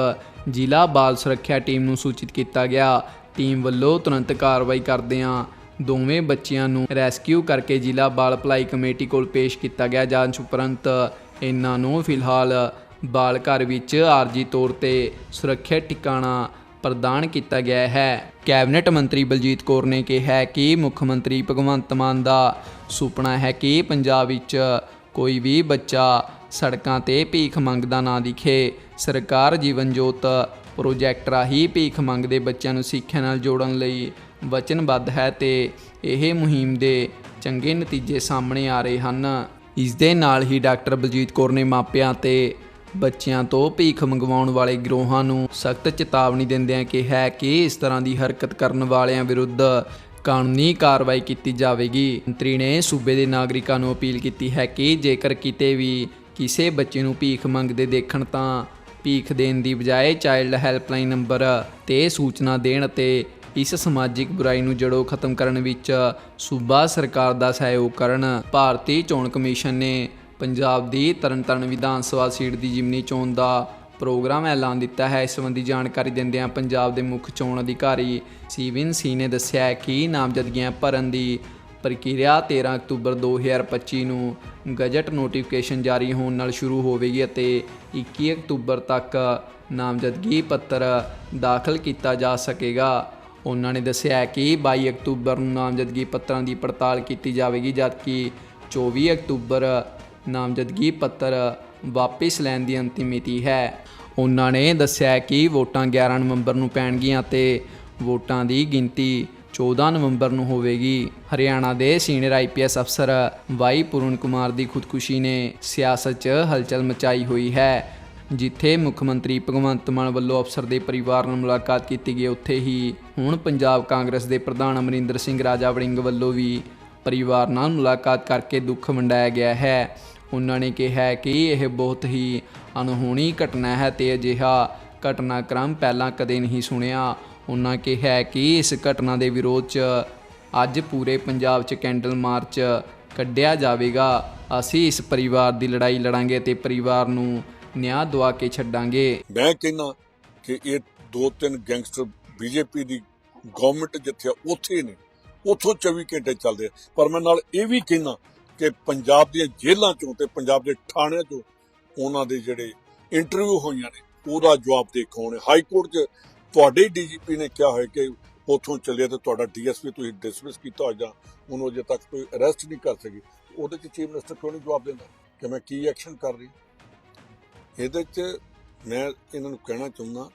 ਜ਼ਿਲ੍ਹਾ ਬਾਲ ਸੁਰੱਖਿਆ ਟੀਮ ਨੂੰ ਸੂਚਿਤ ਕੀਤਾ ਗਿਆ। ਟੀਮ ਵੱਲੋਂ ਤੁਰੰਤ ਕਾਰਵਾਈ ਕਰਦਿਆਂ ਦੋਵੇਂ ਬੱਚਿਆਂ ਨੂੰ ਰੈਸਕਿਊ ਕਰਕੇ ਜ਼ਿਲ੍ਹਾ ਬਾਲ ਭਲਾਈ ਕਮੇਟੀ ਕੋਲ ਪੇਸ਼ ਕੀਤਾ ਗਿਆ ਜਾਂਚ ਉਪਰੰਤ ਇਹਨਾਂ ਨੂੰ ਫਿਲਹਾਲ ਬਾਲ ਘਰ ਵਿੱਚ ਆਰਜੀ ਤੌਰ ਤੇ ਸੁਰੱਖਿਅਤ ਟਿਕਾਣਾ ਪ੍ਰਦਾਨ ਕੀਤਾ ਗਿਆ ਹੈ। ਕੈਬਨਿਟ ਮੰਤਰੀ ਬਲਜੀਤ ਕੌਰ ਨੇ ਕਿਹਾ ਕਿ ਮੁੱਖ ਮੰਤਰੀ ਭਗਵੰਤ ਮਾਨ ਦਾ ਸੁਪਨਾ ਹੈ ਕਿ ਪੰਜਾਬ ਵਿੱਚ ਕੋਈ ਵੀ ਬੱਚਾ ਸੜਕਾਂ ਤੇ ਭੀਖ ਮੰਗਦਾ ਨਾ ਦਿਖੇ। ਸਰਕਾਰ ਜੀਵਨ ਜੋਤ ਪ੍ਰੋਜੈਕਟ ਰਾਹੀਂ ਭੀਖ ਮੰਗਦੇ ਬੱਚਿਆਂ ਨੂੰ ਸਿੱਖਿਆ ਨਾਲ ਜੋੜਨ ਲਈ ਵਚਨਬੱਧ ਹੈ ਤੇ ਇਹ ਮੁਹਿੰਮ ਦੇ ਚੰਗੇ ਨਤੀਜੇ ਸਾਹਮਣੇ ਆ ਰਹੇ ਹਨ। ਇਸ ਦੇ ਨਾਲ ਹੀ ਡਾਕਟਰ ਬਲਜੀਤ ਕੌਰ ਨੇ ਮਾਪਿਆਂ ਤੇ ਬੱਚਿਆਂ ਤੋਂ ਭੀਖ ਮੰਗਵਾਉਣ ਵਾਲੇ ਗਰੋਹਾਂ ਨੂੰ ਸਖਤ ਚੇਤਾਵਨੀ ਦਿੰਦਿਆਂ ਕਿਹਾ ਹੈ ਕਿ ਇਸ ਤਰ੍ਹਾਂ ਦੀ ਹਰਕਤ ਕਰਨ ਵਾਲਿਆਂ ਵਿਰੁੱਧ ਕਾਨੂੰਨੀ ਕਾਰਵਾਈ ਕੀਤੀ ਜਾਵੇਗੀ। ਮੰਤਰੀ ਨੇ ਸੂਬੇ ਦੇ ਨਾਗਰਿਕਾਂ ਨੂੰ ਅਪੀਲ ਕੀਤੀ ਹੈ ਕਿ ਜੇਕਰ ਕਿਤੇ ਵੀ ਕਿਸੇ ਬੱਚੇ ਨੂੰ ਭੀਖ ਮੰਗਦੇ ਦੇਖਣ ਤਾਂ ਭੀਖ ਦੇਣ ਦੀ ਬਜਾਏ ਚਾਈਲਡ ਹੈਲਪਲਾਈਨ ਨੰਬਰ ਤੇ ਸੂਚਨਾ ਦੇਣ ਅਤੇ ਇਸ ਸਮਾਜਿਕ ਬੁਰਾਈ ਨੂੰ ਜੜੋਂ ਖਤਮ ਕਰਨ ਵਿੱਚ ਸੂਬਾ ਸਰਕਾਰ ਦਾ ਸਹਿਯੋਗ ਕਰਨ ਭਾਰਤੀ ਚੋਣ ਕਮਿਸ਼ਨ ਨੇ ਪੰਜਾਬ ਦੀ ਤਰਨਤਾਰਨ ਵਿਧਾਨ ਸਭਾ ਸੀਟ ਦੀ ਜਿਮਨੀ ਚੋਣ ਦਾ ਪ੍ਰੋਗਰਾਮ ਐਲਾਨ ਦਿੱਤਾ ਹੈ। ਇਸ ਸੰਬੰਧੀ ਜਾਣਕਾਰੀ ਦਿੰਦਿਆਂ ਪੰਜਾਬ ਦੇ ਮੁੱਖ ਚੋਣ ਅਧਿਕਾਰੀ ਸੀਵਿਨ ਸੀ ਨੇ ਦੱਸਿਆ ਕਿ ਨਾਮਜ਼ਦਗੀਆਂ ਭਰਨ ਦੀ ਪ੍ਰਕਿਰਿਆ 13 ਅਕਤੂਬਰ 2025 ਨੂੰ ਗਜਟ ਨੋਟੀਫਿਕੇਸ਼ਨ ਜਾਰੀ ਹੋਣ ਨਾਲ ਸ਼ੁਰੂ ਹੋਵੇਗੀ ਅਤੇ 21 ਅਕਤੂਬਰ ਤੱਕ ਨਾਮਜ਼ਦਗੀ ਪੱਤਰ ਦਾਖਲ ਕੀਤਾ ਜਾ ਸਕੇਗਾ। ਉਹਨਾਂ ਨੇ ਦੱਸਿਆ ਕਿ 22 ਅਕਤੂਬਰ ਨੂੰ ਨਾਮਜ਼ਦਗੀ ਪੱਤਰਾਂ ਦੀ ਪੜਤਾਲ ਕੀਤੀ ਜਾਵੇਗੀ, ਜਦਕਿ 24 ਅਕਤੂਬਰ ਨਾਮਜ਼ਦਗੀ ਪੱਤਰ ਵਾਪਿਸ ਲੈਣ ਦੀ ਅੰਤਿਮ ਮਿਤੀ ਹੈ। ਉਹਨਾਂ ਨੇ ਦੱਸਿਆ ਕਿ ਵੋਟਾਂ 11 ਨਵੰਬਰ ਨੂੰ ਪੈਣਗੀਆਂ ਤੇ ਵੋਟਾਂ ਦੀ ਗਿਣਤੀ 14 ਨਵੰਬਰ ਨੂੰ ਹੋਵੇਗੀ। ਹਰਿਆਣਾ ਦੇ ਸੀਨੀਅਰ ਆਈਪੀਐਸ ਅਫਸਰ ਵਾਈ ਪੂਰਨ ਕੁਮਾਰ ਦੀ ਖੁਦਕੁਸ਼ੀ ਨੇ ਸਿਆਸਤ 'ਚ ਹਲਚਲ ਮਚਾਈ ਹੋਈ ਹੈ, ਜਿੱਥੇ ਮੁੱਖ ਮੰਤਰੀ ਭਗਵੰਤ ਮਾਨ ਵੱਲੋਂ ਅਫਸਰ ਦੇ ਪਰਿਵਾਰ ਨਾਲ ਮੁਲਾਕਾਤ ਕੀਤੀ ਗਈ। ਉੱਥੇ ਹੀ ਹੁਣ ਪੰਜਾਬ ਕਾਂਗਰਸ ਦੇ ਪ੍ਰਧਾਨ ਅਮਰਿੰਦਰ ਸਿੰਘ ਰਾਜਾ ਵੜਿੰਗ ਵੱਲੋਂ ਵੀ ਪਰਿਵਾਰ ਨਾਲ ਮੁਲਾਕਾਤ ਕਰਕੇ ਦੁੱਖ ਵੰਡਾਇਆ ਗਿਆ ਹੈ। ਉਹਨਾਂ ਨੇ ਕਿਹਾ ਕਿ ਇਹ ਬਹੁਤ ਹੀ ਅਨਹੋਣੀ ਘਟਨਾ ਹੈ ਤੇ ਅਜਿਹਾ ਘਟਨਾਕ੍ਰਮ ਪਹਿਲਾਂ ਕਦੇ ਨਹੀਂ ਸੁਣਿਆ। ਉਹਨਾਂ ਕਿਹਾ ਕਿ ਇਸ ਘਟਨਾ ਦੇ ਵਿਰੋਧ 'ਚ ਅੱਜ ਪੂਰੇ ਪੰਜਾਬ 'ਚ ਕੈਂਡਲ ਮਾਰਚ ਕੱਢਿਆ ਜਾਵੇਗਾ। ਅਸੀਂ ਇਸ ਪਰਿਵਾਰ ਦੀ ਲੜਾਈ ਲੜਾਂਗੇ ਤੇ ਪਰਿਵਾਰ ਨੂੰ ਨਿਆਂ ਦਵਾ ਕੇ ਛੱਡਾਂਗੇ। ਮੈਂ ਕਹਿੰਦਾ ਕਿ ਇਹ ਦੋ ਤਿੰਨ ਗੈਂਗਸਟਰ ਬੀਜੇਪੀ ਦੀ ਗਵਰਨਮੈਂਟ ਜਿੱਥੇ ਉੱਥੇ ਨੇ। ਉੱਥੋਂ 24 ਘੰਟੇ ਚੱਲਦੇ ਆ। ਪਰ ਮੈਂ ਨਾਲ ਇਹ ਵੀ ਕਹਿੰਦਾ ਕਿ ਪੰਜਾਬ ਦੀਆਂ ਜੇਲ੍ਹਾਂ ਚੋਂ ਤੇ ਪੰਜਾਬ ਦੇ ਥਾਣਿਆਂ ਚੋਂ ਉਹਨਾਂ ਦੇ ਜਿਹੜੇ ਇੰਟਰਵਿਊ ਹੋਈਆਂ ਨੇ, ਉਹਦਾ ਜਵਾਬ ਦੇਖੋ ਹਾਈ ਕੋਰਟ 'ਚ ਤੁਹਾਡੇ ਡੀਜੀਪੀ ਨੇ ਕਿਹਾ ਹੋਇਆ ਕਿ ਉੱਥੋਂ ਚੱਲਿਆ ਤੇ ਤੁਹਾਡਾ ਡੀਐਸਪੀ ਤੁਸੀਂ ਡਿਸਮਿਸ ਕੀਤਾ ਹੋਇਆ ਜਾਂ ਉਹਨੂੰ ਅਜੇ ਤੱਕ ਕੋਈ ਅਰੈਸਟ ਨਹੀਂ ਕਰ ਸਕੀ ਉਹਦੇ 'ਚ ਚੀਫ ਮਿਨਿਸਟਰ ਕਿਉਂ ਨਹੀਂ ਜਵਾਬ ਦਿੰਦਾ? ਕਿ ਮੈਂ ਕੀ ਐਕਸ਼ਨ ਕਰ ਰਹੀ ਇਹਦੇ 'ਚ ਮੈਂ ਇਹਨਾਂ ਨੂੰ ਕਹਿਣਾ ਚਾਹੁੰਦਾ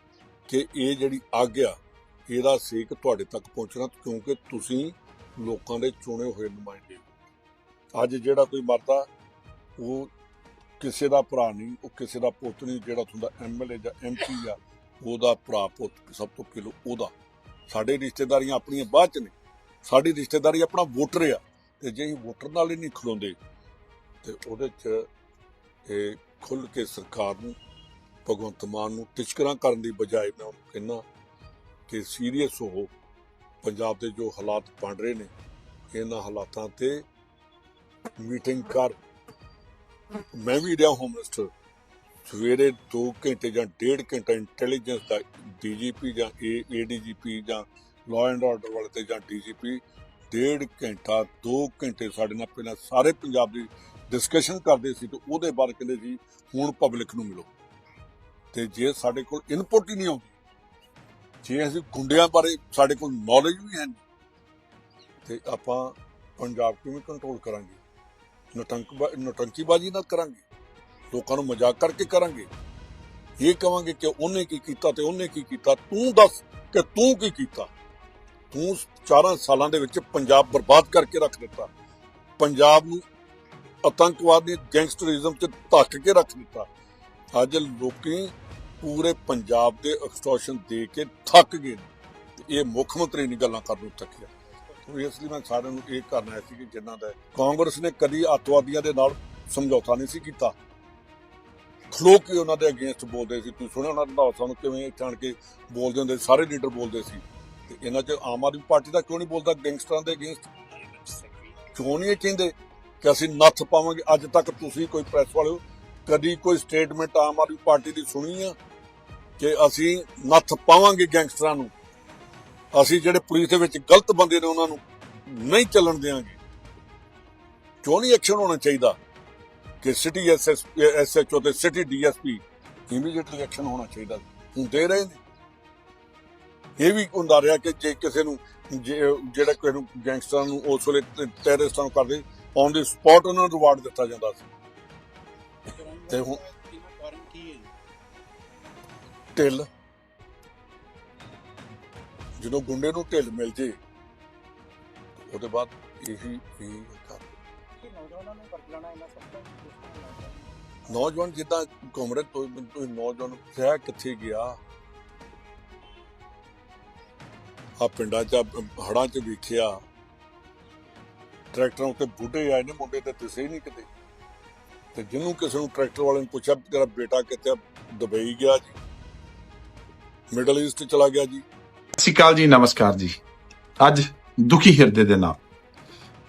ਕਿ ਇਹ ਜਿਹੜੀ ਆਗਿਆ ਇਹਦਾ ਸੇਕ ਤੁਹਾਡੇ ਤੱਕ ਪਹੁੰਚਣਾ, ਕਿਉਂਕਿ ਤੁਸੀਂ ਲੋਕਾਂ ਦੇ ਚੁਣੇ ਹੋਏ ਨੁਮਾਇੰਦੇ ਅੱਜ ਜਿਹੜਾ ਕੋਈ ਮਰਦਾ, ਉਹ ਕਿਸੇ ਦਾ ਭਰਾ ਨਹੀਂ, ਉਹ ਕਿਸੇ ਦਾ ਪੁੱਤ ਨਹੀਂ, ਜਿਹੜਾ ਹੁੰਦਾ ਐਮਐਲਏ ਜਾਂ ਐਮਪੀ ਆ ਉਹਦਾ ਭਰਾ ਪੁੱਤ, ਸਭ ਤੋਂ ਪਹਿਲਾਂ ਉਹਦਾ। ਸਾਡੇ ਰਿਸ਼ਤੇਦਾਰੀਆਂ ਆਪਣੀਆਂ ਬਾਅਦ ਚ ਨੇ। ਸਾਡੀ ਰਿਸ਼ਤੇਦਾਰੀ ਆਪਣਾ ਵੋਟਰ ਆ। ਤੇ ਜੇ ਅਸੀਂ ਵੋਟਰ ਨਾਲ ਹੀ ਨਹੀਂ ਖਲੋਂਦੇ, ਤੇ ਉਹਦੇ ਚ ਇਹ ਖੁੱਲ ਕੇ ਸਰਕਾਰ ਨੂੰ, ਭਗਵੰਤ ਮਾਨ ਨੂੰ ਟਿਚਕਰਾਂ ਕਰਨ ਦੀ ਬਜਾਏ ਮੈਂ ਉਹਨੂੰ ਕਹਿੰਦਾ ਕਿ ਸੀਰੀਅਸ ਹੋ। ਪੰਜਾਬ ਦੇ ਜੋ ਹਾਲਾਤ ਬਣ ਰਹੇ ਨੇ, ਇਹਨਾਂ ਹਾਲਾਤਾਂ ਤੇ ਮੀਟਿੰਗ ਕਰ। ਮੈਂ ਵੀ ਰਿਹਾ ਹੋਮ ਮਿਨਿਸਟਰ। ਸਵੇਰੇ 2 ਘੰਟੇ ਜਾਂ 1.5 ਘੰਟਾ ਇੰਟੈਲੀਜੈਂਸ ਦਾ ਡੀਜੀਪੀ ਜਾਂ ਏਡੀਜੀਪੀ ਜਾਂ ਲਾਅ ਐਂਡ ਆਰਡਰ ਵਾਲੇ ਤੇ ਜਾਂ ਡੀਜੀਪੀ ਡੇਢ ਘੰਟਾ 2 ਘੰਟੇ ਸਾਡੇ ਨਾਲ ਪਹਿਲਾਂ ਸਾਰੇ ਪੰਜਾਬ ਦੀ ਡਿਸਕਸ਼ਨ ਕਰਦੇ ਸੀ ਤੇ ਉਹਦੇ ਬਾਰੇ ਕਹਿੰਦੇ ਜੀ ਹੁਣ ਪਬਲਿਕ ਨੂੰ ਮਿਲੋ। ਤੇ ਜੇ ਸਾਡੇ ਕੋਲ ਇਨਪੁਟ ਹੀ ਨਹੀਂ ਆਉਂਦੀ, ਜੇ ਅਸੀਂ ਗੁੰਡਿਆਂ ਬਾਰੇ ਸਾਡੇ ਕੋਲ ਨੌਲੇਜ ਵੀ ਹੈ ਨਹੀਂ, ਤੇ ਆਪਾਂ ਪੰਜਾਬ ਕਿਵੇਂ ਕੰਟਰੋਲ ਕਰਾਂਗੇ? ਨਟੰਕ ਨਟੰਕੀਬਾਜ਼ੀ ਨਾਲ ਕਰਾਂਗੇ? ਲੋਕਾਂ ਨੂੰ ਮਜ਼ਾਕ ਕਰਕੇ ਕਰਾਂਗੇ। ਇਹ ਕਵਾਂਗੇ ਕਿ ਉਹਨੇ ਕੀ ਕੀਤਾ ਤੇ ਉਹਨੇ ਕੀ ਕੀਤਾ। ਤੂੰ ਦੱਸ ਕਿ ਤੂੰ ਕੀ ਕੀਤਾ। ਤੂੰ 4 ਸਾਲਾਂ ਦੇ ਵਿੱਚ ਪੰਜਾਬ ਬਰਬਾਦ ਕਰਕੇ ਰੱਖ ਦਿੱਤਾ। ਪੰਜਾਬ ਨੂੰ ਆਤੰਕਵਾਦੀ ਗੈਂਗਸਟਰਿਜ਼ਮ ਚ ਧੱਕ ਕੇ ਰੱਖ ਦਿੱਤਾ। ਅੱਜ ਲੋਕੀ ਪੂਰੇ ਪੰਜਾਬ ਦੇ ਐਕਸਟੋਰਸ਼ਨ ਦੇ ਕੇ ਥੱਕ ਗਏ ਨੇ। ਤੇ ਇਹ ਮੁੱਖ ਮੰਤਰੀ ਨੇ ਗੱਲਾਂ ਕਰਨ ਨੂੰ ਥੱਕਿਆ। ਇਸ ਲਈ ਮੈਂ ਸਾਰਿਆਂ ਨੂੰ ਇਹ ਕਰਨਾ ਸੀ ਕਿ ਜਿਨ੍ਹਾਂ ਦਾ ਕਾਂਗਰਸ ਨੇ ਕਦੀ ਅੱਤਵਾਦੀਆਂ ਦੇ ਨਾਲ ਸਮਝੌਤਾ ਨਹੀਂ ਸੀ ਕੀਤਾ। ਖਲੋ ਕੇ ਉਹਨਾਂ ਦੇ ਅਗੇਂਸਟ ਬੋਲਦੇ ਸੀ। ਤੁਸੀਂ ਸੁਣਿਆ ਉਹਨਾਂ ਦਾ ਸਾਨੂੰ ਕਿਵੇਂ ਇੱਥੇ ਆਣ ਕੇ ਬੋਲਦੇ ਹੁੰਦੇ ਸਾਰੇ ਲੀਡਰ ਬੋਲਦੇ ਸੀ। ਤੇ ਇਹਨਾਂ 'ਚ ਆਮ ਆਦਮੀ ਪਾਰਟੀ ਦਾ ਕਿਉਂ ਨਹੀਂ ਬੋਲਦਾ? ਗੈਂਗਸਟਰਾਂ ਦੇ ਅਗੇਂਸਟ ਕਿਉਂ ਨਹੀਂ ਇਹ ਕਹਿੰਦੇ? ਕਿ ਅਸੀਂ ਨੱਥ ਪਾਵਾਂਗੇ। ਅੱਜ ਤੱਕ ਤੁਸੀਂ ਕੋਈ ਪ੍ਰੈਸ ਵਾਲੇ ਹੋ, ਕਦੀ ਕੋਈ ਸਟੇਟਮੈਂਟ ਆਮ ਆਦਮੀ ਪਾਰਟੀ ਦੀ ਸੁਣੀ ਆ ਕਿ ਅਸੀਂ ਨੱਥ ਪਾਵਾਂਗੇ ਗੈਂਗਸਟਰਾਂ ਨੂੰ। ਅਸੀਂ ਜਿਹੜੇ ਪੁਲਿਸ ਦੇ ਵਿੱਚ ਗਲਤ ਬੰਦੇ ਨੇ ਉਹਨਾਂ ਨੂੰ ਨਹੀਂ ਚੱਲਣ ਦੇਵਾਂਗੇ ਕਿਉਂ ਨਹੀਂ ਐਕਸ਼ਨ ਹੋਣਾ ਚਾਹੀਦਾ? ਕਿ city S S S H O ਤੇ city D S P immediately action ਹੋਣਾ ਚਾਹੀਦਾ ਹੁਣ ਦੇ ਰਹੇ ਨੇ। ਇਹ ਵੀ ਹੁੰਦਾ ਰਿਹਾ ਕਿ ਜੇ ਕਿਸੇ ਨੂੰ ਜਿਹੜਾ ਕਿਸੇ ਨੂੰ ਗੈਂਗਸਟਰਾਂ ਨੂੰ ਉਸ ਵੇਲੇ ਟੈਰਰਿਸਟਾਂ ਨੂੰ ਕਰਦੇ ਔਨ ਦੀ ਸਪੌਟ ਉਹਨਾਂ ਨੂੰ ਰਿਵਾਰਡ ਦਿੱਤਾ ਜਾਂਦਾ ਸੀ। ਤੇ ਹੁਣ ਢਿੱਲ। ਜਦੋਂ ਗੁੰਡੇ ਨੂੰ ਢਿੱਲ ਮਿਲ ਜੇ, ਉਹਦੇ ਬਾਅਦ ਇਹੀ ਇਹੀ ਕਰ ਨੌਜਵਾਨਾਂ ਨੂੰ ਬਦਲਣਾ ਇਹਨਾਂ ਸਭ ਤੋਂ ਮੁਸ਼ਕਲ ਲੱਗਦਾ ਨੌਜਵਾਨ ਜਿੱਦਾਂ ਘੁੰਮ ਰਹੇ ਤੋਂ ਤੁਸੀਂ ਨੌਜਵਾਨ ਸ਼ਹਿਰ ਕਿੱਥੇ ਗਿਆ? ਆ ਪਿੰਡਾਂ 'ਚ ਹੜਾਂ 'ਚ ਵੇਖਿਆ। ਟਰੈਕਟਰਾਂ ਉੱਤੇ ਬੁੱਢੇ ਆਏ ਨੇ ਮੁੰਡੇ ਤੇ ਦਿਸੇ ਹੀ ਨਹੀਂ ਕਿਤੇ। ਤੇ ਜਿਹਨੂੰ ਕਿਸੇ ਨੂੰ ਟਰੈਕਟਰ ਵਾਲੇ ਨੂੰ ਪੁੱਛਿਆ ਤੇਰਾ ਬੇਟਾ ਕਿੱਥੇ? ਦੁਬਈ ਗਿਆ ਜੀ। ਮਿਡਲ ਈਸਟ ਚਲਾ ਗਿਆ ਜੀ। ਸਤਿ ਸ਼੍ਰੀ ਅਕਾਲ ਜੀ ਨਮਸਕਾਰ ਜੀ। ਅੱਜ ਦੁਖੀ ਹਿਰਦੇ ਦੇ ਨਾਲ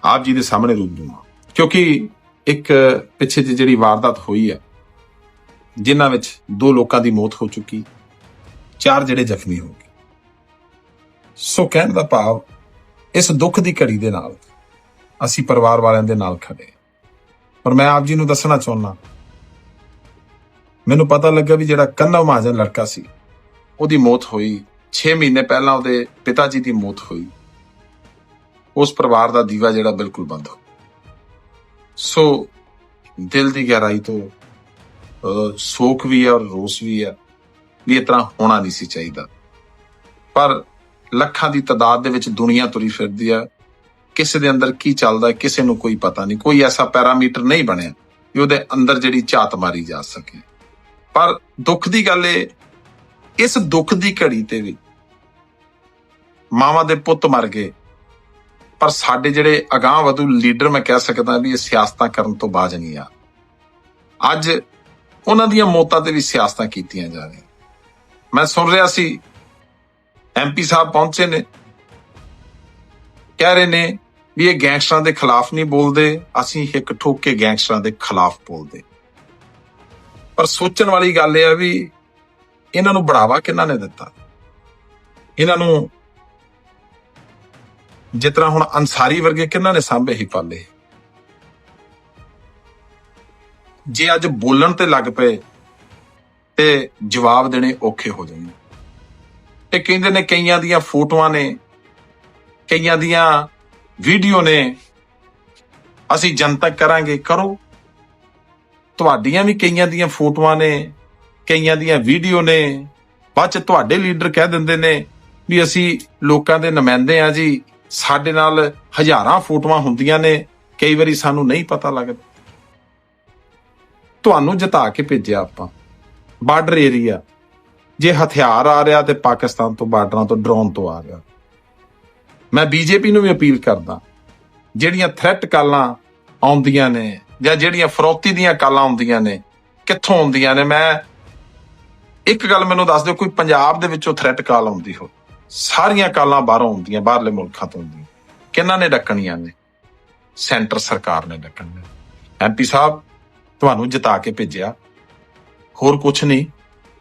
ਆਪ ਜੀ ਦੇ ਸਾਹਮਣੇ ਰੂਬਰੂ ਹਾਂ ਕਿਉਂਕਿ ਇੱਕ ਪਿੱਛੇ ਜਿਹੀ ਜਿਹੜੀ ਵਾਰਦਾਤ ਹੋਈ ਹੈ ਜਿਨ੍ਹਾਂ ਵਿੱਚ ਦੋ ਲੋਕਾਂ ਦੀ ਮੌਤ ਹੋ ਚੁੱਕੀ, ਚਾਰ ਜਿਹੜੇ ਜ਼ਖਮੀ ਹੋ ਗਏ। ਸੋ ਕਹਿਣ ਦਾ ਭਾਵ, ਇਸ ਦੁੱਖ ਦੀ ਘੜੀ ਦੇ ਨਾਲ ਅਸੀਂ ਪਰਿਵਾਰ ਵਾਲਿਆਂ ਦੇ ਨਾਲ ਖੜੇ ਹਾਂ। ਪਰ ਮੈਂ ਆਪ ਜੀ ਨੂੰ ਦੱਸਣਾ ਚਾਹੁੰਦਾ, ਮੈਨੂੰ ਪਤਾ ਲੱਗਾ ਵੀ ਜਿਹੜਾ ਕੰਨਾ ਮਹਾਜਨ ਲੜਕਾ ਸੀ, ਉਹਦੀ ਮੌਤ ਹੋਈ 6 ਮਹੀਨੇ ਪਹਿਲਾਂ ਉਹਦੇ ਪਿਤਾ ਜੀ ਦੀ ਮੌਤ ਹੋਈ। ਉਸ ਪਰਿਵਾਰ ਦਾ ਦੀਵਾ ਜਿਹੜਾ ਬਿਲਕੁਲ ਬੰਦ ਹੋ ਸੋ ਦਿਲ ਦੀ ਗਹਿਰਾਈ ਤੋਂ ਸੋਖ ਵੀ ਹੈ ਔਰ ਰੋਸ ਵੀ ਹੈ ਵੀ ਇਸ ਤਰ੍ਹਾਂ ਹੋਣਾ ਨਹੀਂ ਸੀ ਚਾਹੀਦਾ। ਪਰ ਲੱਖਾਂ ਦੀ ਤਾਦਾਦ ਦੇ ਵਿੱਚ ਦੁਨੀਆ ਤੁਰੀ ਫਿਰਦੀ ਆ ਕਿਸੇ ਦੇ ਅੰਦਰ ਕੀ ਚੱਲਦਾ ਕਿਸੇ ਨੂੰ ਕੋਈ ਪਤਾ ਨਹੀਂ। ਕੋਈ ਐਸਾ ਪੈਰਾਮੀਟਰ ਨਹੀਂ ਬਣਿਆ ਵੀ ਉਹਦੇ ਅੰਦਰ ਜਿਹੜੀ ਝਾਤ ਮਾਰੀ ਜਾ ਸਕੇ। ਪਰ ਦੁੱਖ ਦੀ ਗੱਲ ਇਹ, ਇਸ ਦੁੱਖ ਦੀ ਘੜੀ ਤੇ ਵੀ ਮਾਵਾਂ ਦੇ ਪੁੱਤ ਮਰ ਗਏ। ਪਰ ਸਾਡੇ ਜਿਹੜੇ ਅਗਾਹ ਵਧੂ ਲੀਡਰ ਮੈਂ ਕਹਿ ਸਕਦਾ ਵੀ ਇਹ ਸਿਆਸਤਾਂ ਕਰਨ ਤੋਂ ਬਾਜ ਨਹੀਂ ਆ। ਅੱਜ ਉਹਨਾਂ ਦੀਆਂ ਮੌਤਾਂ ਤੇ ਵੀ ਸਿਆਸਤਾਂ ਕੀਤੀਆਂ ਜਾ ਰਹੀਆਂ। ਮੈਂ ਸੁਣ ਰਿਹਾ ਸੀ ਐਮਪੀ ਸਾਹਿਬ ਪਹੁੰਚੇ ਨੇ। ਕਹਿ ਰਹੇ ਨੇ ਵੀ ਇਹ ਗੈਂਗਸਟਰਾਂ ਦੇ ਖਿਲਾਫ ਨਹੀਂ ਬੋਲਦੇ, ਅਸੀਂ ਇੱਕ ਠੋਕ ਕੇ ਗੈਂਗਸਟਰਾਂ ਦੇ ਖਿਲਾਫ ਬੋਲਦੇ। ਪਰ ਸੋਚਣ ਵਾਲੀ ਗੱਲ ਇਹ ਆ ਵੀ ਇਹਨਾਂ ਨੂੰ ਬੜਾਵਾ ਕਿਹਨਾਂ ਨੇ ਦਿੱਤਾ? ਇਹਨਾਂ ਨੂੰ ਜਿਸ ਤਰ੍ਹਾਂ ਹੁਣ ਅਨਸਾਰੀ ਵਰਗੇ ਕਿਹਨਾਂ ਨੇ ਸਾਂਭੇ ਹੀ ਪਾਲੇ? ਜੇ ਅੱਜ ਬੋਲਣ ਤੇ ਲੱਗ ਪਏ ਤੇ ਜਵਾਬ ਦੇਣੇ ਔਖੇ ਹੋ ਜਾਣਗੇ ਇਹ ਕਹਿੰਦੇ ਨੇ ਕਈਆਂ ਦੀਆਂ ਫੋਟੋਆਂ ਨੇ, ਕਈਆਂ ਦੀਆਂ ਵੀਡੀਓ ਨੇ, ਅਸੀਂ ਜਨਤਕ ਕਰਾਂਗੇ, ਕਰੋ। ਤੁਹਾਡੀਆਂ ਵੀ ਕਈਆਂ ਦੀਆਂ ਫੋਟੋਆਂ ਨੇ, ਕਈਆਂ ਦੀਆਂ ਵੀਡੀਓ ਨੇ, ਬਾਅਦ ਚ ਤੁਹਾਡੇ ਲੀਡਰ ਕਹਿ ਦਿੰਦੇ ਨੇ ਵੀ ਅਸੀਂ ਲੋਕਾਂ ਦੇ ਨੁਮਾਇੰਦੇ ਆ ਜੀ। ਸਾਡੇ ਨਾਲ ਹਜ਼ਾਰਾਂ ਫੋਟੋਆਂ ਹੁੰਦੀਆਂ ਨੇ, ਕਈ ਵਾਰੀ ਸਾਨੂੰ ਨਹੀਂ ਪਤਾ ਲੱਗਦਾ। ਤੁਹਾਨੂੰ ਜਿਤਾ ਕੇ ਭੇਜਿਆ ਆਪਾਂ। Border area. ਜੇ ਹਥਿਆਰ ਆ ਰਿਹਾ ਤੇ ਪਾਕਿਸਤਾਨ ਤੋਂ ਬਾਰਡਰਾਂ ਤੋਂ, ਡਰੋਨ ਤੋਂ ਆ ਰਿਹਾ। ਮੈਂ ਬੀਜੇਪੀ ਨੂੰ ਵੀ ਅਪੀਲ ਕਰਦਾ, ਜਿਹੜੀਆਂ ਥ੍ਰੈਟ ਕਾਲਾਂ ਆਉਂਦੀਆਂ ਨੇ ਜਾਂ ਜਿਹੜੀਆਂ ਫਰੋਤੀ ਦੀਆਂ ਕਾਲਾਂ ਆਉਂਦੀਆਂ ਨੇ, ਕਿੱਥੋਂ ਆਉਂਦੀਆਂ ਨੇ? ਮੈਂ ਇੱਕ ਗੱਲ ਮੈਨੂੰ ਦੱਸ ਦਿਓ, ਕੋਈ ਪੰਜਾਬ ਦੇ ਵਿੱਚੋਂ ਥ੍ਰੈਟ ਕਾਲ ਆਉਂਦੀ ਹੋਵੇ। ਸਾਰੀਆਂ ਕਾਲਾਂ ਬਾਹਰੋਂ ਆਉਂਦੀਆਂ, ਬਾਹਰਲੇ ਮੁਲਕਾਂ ਤੋਂ ਆਉਂਦੀਆਂ। ਕਿਹਨਾਂ ਨੇ ਡੱਕਣੀਆਂ ਨੇ? ਸੈਂਟਰ ਸਰਕਾਰ ਨੇ ਡੱਕਣੀਆਂ। ਐਮਪੀ ਸਾਹਿਬ, ਤੁਹਾਨੂੰ ਜਿਤਾ ਕੇ ਭੇਜਿਆ। ਹੋਰ ਕੁਝ ਨਹੀਂ।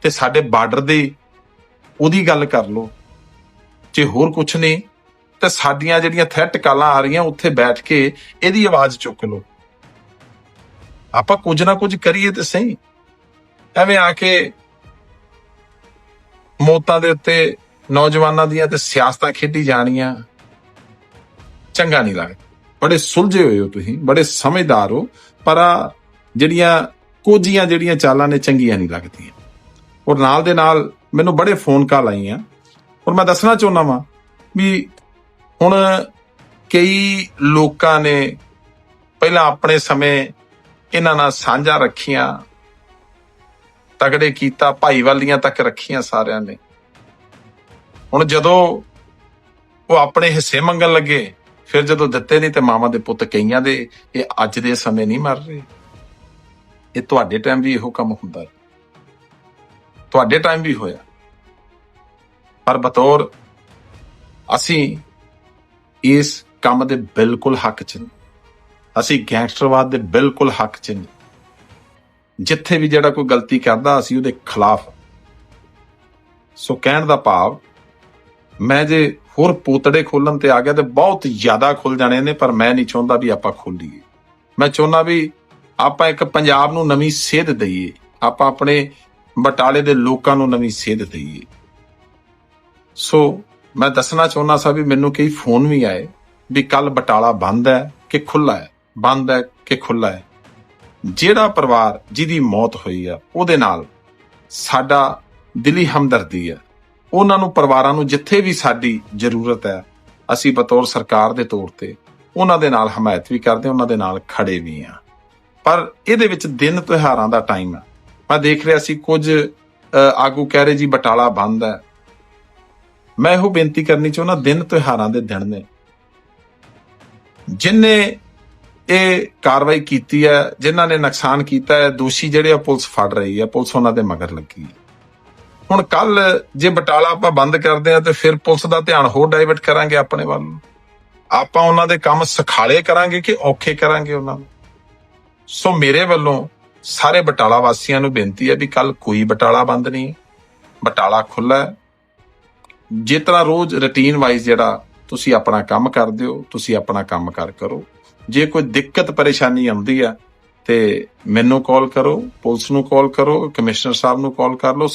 ਤੇ ਸਾਡੇ ਬਾਰਡਰ ਦੀ ਉਹਦੀ ਗੱਲ ਕਰ ਲਓ। ਜੇ ਹੋਰ ਕੁਝ ਨਹੀਂ, ਤੇ ਸਾਡੀਆਂ ਜਿਹੜੀਆਂ ਥ੍ਰੈਟ ਕਾਲਾਂ ਆ ਰਹੀਆਂ, ਉੱਥੇ ਬੈਠ ਕੇ ਇਹਦੀ ਆਵਾਜ਼ ਚੁੱਕ ਲਓ। ਆਪਾਂ ਕੁਝ ਨਾ ਕੁਝ ਕਰੀਏ ਤੇ ਸਹੀ। ਐਵੇਂ ਆ ਕੇ ਮੌਤਾਂ ਦੇ ਉੱਤੇ ਨੌਜਵਾਨਾਂ ਦੀਆਂ ਤੇ ਸਿਆਸਤਾਂ ਖੇਡੀ ਜਾਣੀਆਂ। ਚੰਗਾ ਨਹੀਂ ਲੱਗਦਾ। ਬੜੇ ਸੁਲਝੇ ਹੋਏ ਹੋ ਤੁਸੀਂ, ਬੜੇ ਸਮਝਦਾਰ ਹੋ, ਪਰ ਆਹ ਜਿਹੜੀਆਂ ਕੋਝੀਆਂ ਜਿਹੜੀਆਂ ਚਾਲਾਂ ਨੇ ਚੰਗੀਆਂ ਨਹੀਂ ਲੱਗਦੀਆਂ। ਔਰ ਨਾਲ ਦੇ ਨਾਲ ਮੈਨੂੰ ਬੜੇ ਫੋਨ ਕਾਲ ਆਈਆਂ। ਔਰ ਮੈਂ ਦੱਸਣਾ ਚਾਹੁੰਦਾ ਵਾਂ ਵੀ ਹੁਣ ਕਈ ਲੋਕਾਂ ਨੇ ਪਹਿਲਾਂ ਆਪਣੇ ਸਮੇਂ ਇਹਨਾਂ ਨਾਲ ਸਾਂਝਾ ਰੱਖੀਆਂ, ਤਗੜੇ ਕੀਤਾ, ਭਾਈਵਾਲੀਆਂ ਤੱਕ ਰੱਖੀਆਂ ਸਾਰਿਆਂ ਨੇ। ਹੁਣ ਜਦੋਂ ਉਹ ਆਪਣੇ ਹਿੱਸੇ ਮੰਗਣ ਲੱਗੇ, ਫਿਰ ਜਦੋਂ ਦਿੱਤੇ ਨਹੀਂ ਤੇ ਮਾਵਾਂ ਦੇ ਪੁੱਤ ਕਈਆਂ ਦੇ, ਇਹ ਅੱਜ ਦੇ ਸਮੇਂ ਨਹੀਂ ਮਰ ਰਹੇ। ਇਹ ਤੁਹਾਡੇ ਟਾਈਮ ਵੀ ਇਹੋ ਕੰਮ ਹੁੰਦਾ ਤੁਹਾਡੇ ਟਾਈਮ ਵੀ ਹੋਇਆ। ਪਰ ਬਤੌਰ ਅਸੀਂ ਇਸ ਕੰਮ ਦੇ ਬਿਲਕੁਲ ਹੱਕ 'ਚ ਨਹੀਂ। ਅਸੀਂ ਗੈਂਗਸਟਰਵਾਦ ਦੇ ਬਿਲਕੁਲ ਹੱਕ 'ਚ ਨਹੀਂ। ਜਿੱਥੇ ਵੀ ਜਿਹੜਾ ਕੋਈ ਗਲਤੀ ਕਰਦਾ, ਅਸੀਂ ਉਹਦੇ ਖਿਲਾਫ। ਸੋ ਕਹਿਣ ਦਾ ਭਾਵ ਮੈਂ ਜੇ ਹੋਰ ਪੋਤੜੇ ਖੋਲਣ ਤੇ ਆ ਗਿਆ ਤੇ ਬਹੁਤ ਜ਼ਿਆਦਾ ਖੁੱਲ ਜਾਣੇ ਨੇ, ਪਰ ਮੈਂ ਨਹੀਂ ਚਾਹੁੰਦਾ ਵੀ ਆਪਾਂ ਖੋਲੀਏ। ਮੈਂ ਚਾਹੁੰਦਾ ਵੀ ਆਪਾਂ ਇੱਕ ਪੰਜਾਬ ਨੂੰ ਨਵੀਂ ਸੇਧ ਦਈਏ। ਆਪਾਂ ਆਪਣੇ ਬਟਾਲੇ ਦੇ ਲੋਕਾਂ ਨੂੰ ਨਵੀਂ ਸੇਧ ਦਈਏ। ਸੋ ਮੈਂ ਦੱਸਣਾ ਚਾਹੁੰਦਾ ਸਾਂ ਵੀ ਮੈਨੂੰ ਕਈ ਫੋਨ ਵੀ ਆਏ ਵੀ ਕੱਲ ਬਟਾਲਾ ਬੰਦ ਹੈ ਕਿ ਖੁੱਲਾ ਹੈ? ਬੰਦ ਹੈ ਕਿ ਖੁੱਲਾ ਹੈ? ਜਿਹੜਾ ਪਰਿਵਾਰ ਜਿਹਦੀ ਮੌਤ ਹੋਈ ਆ, ਉਹਦੇ ਨਾਲ ਸਾਡਾ ਦਿਲੀ ਹਮਦਰਦੀ ਹੈ। ਉਹਨਾਂ ਨੂੰ ਪਰਿਵਾਰਾਂ ਨੂੰ ਜਿੱਥੇ ਵੀ ਸਾਡੀ ਜ਼ਰੂਰਤ ਹੈ, ਅਸੀਂ ਬਤੌਰ ਸਰਕਾਰ ਦੇ ਤੌਰ ਤੇ ਉਹਨਾਂ ਦੇ ਨਾਲ ਹਮਾਇਤ ਵੀ ਕਰਦੇ ਉਹਨਾਂ ਦੇ ਨਾਲ ਖੜੇ ਵੀ ਆ ਪਰ ਇਹਦੇ ਵਿੱਚ ਦਿਨ ਤਿਉਹਾਰਾਂ ਦਾ ਟਾਈਮ ਹੈ। ਮੈਂ ਦੇਖ ਰਿਹਾ ਸੀ ਕੁਝ ਆਗੂ ਕਹਿ ਰਹੇ ਜੀ ਬਟਾਲਾ ਬੰਦ ਹੈ। ਮੈਂ ਇਹੋ ਬੇਨਤੀ ਕਰਨੀ ਚਾਹੁੰਦਾ, ਦਿਨ ਤਿਉਹਾਰਾਂ ਦੇ ਦਿਨ ਨੇ। ਜਿਨਨੇ ਇਹ ਕਾਰਵਾਈ ਕੀਤੀ ਹੈ, ਜਿਨ੍ਹਾਂ ਨੇ ਨੁਕਸਾਨ ਕੀਤਾ ਹੈ, ਦੋਸ਼ੀ ਜਿਹੜੇ ਆ, ਪੁਲਿਸ ਫੜ ਰਹੀ ਹੈ, ਪੁਲਿਸ ਉਹਨਾਂ ਦੇ ਮਗਰ ਲੱਗੀ ਹੈ। ਹੁਣ ਕੱਲ ਜੇ ਬਟਾਲਾ ਆਪਾਂ ਬੰਦ ਕਰਦੇ ਆ ਤੇ ਫਿਰ ਪੁਲਿਸ ਦਾ ਧਿਆਨ ਹੋਰ ਡਾਇਵਰਟ ਕਰਾਂਗੇ ਆਪਣੇ ਵੱਲ ਨੂੰ। ਆਪਾਂ ਉਹਨਾਂ ਦੇ ਕੰਮ ਸਖਾਲੇ ਕਰਾਂਗੇ ਕਿ ਔਖੇ ਕਰਾਂਗੇ ਉਹਨਾਂ ਨੂੰ? ਸੋ ਮੇਰੇ ਵੱਲੋਂ ਸਾਰੇ ਬਟਾਲਾ ਵਾਸੀਆਂ ਨੂੰ ਬੇਨਤੀ ਹੈ ਵੀ ਕੱਲ ਕੋਈ ਬਟਾਲਾ ਬੰਦ ਨਹੀਂ ਬਟਾਲਾ ਖੁੱਲਾ ਹੈ। ਜਿਸ ਤਰ੍ਹਾਂ ਰੋਜ਼ ਰੁਟੀਨ ਵਾਈਜ਼ ਜਿਹੜਾ ਤੁਸੀਂ ਆਪਣਾ ਕੰਮ ਕਰਦੇ ਹੋ, ਤੁਸੀਂ ਆਪਣਾ ਕੰਮ ਕਰ ਕਰੋ। ਜੇ ਕੋਈ ਦਿੱਕਤ ਪਰੇਸ਼ਾਨੀ ਆਉਂਦੀ ਆ ਤੇ ਮੈਨੂੰ ਕਾਲ ਕਰੋ, ਪੁਲਿਸ ਨੂੰ ਕਾਲ ਕਰੋ ਕਮਿਸ਼ਨਰ ਸਾਹਿਬ ਨੂੰ ਕਾਲ ਕਰ ਲਓ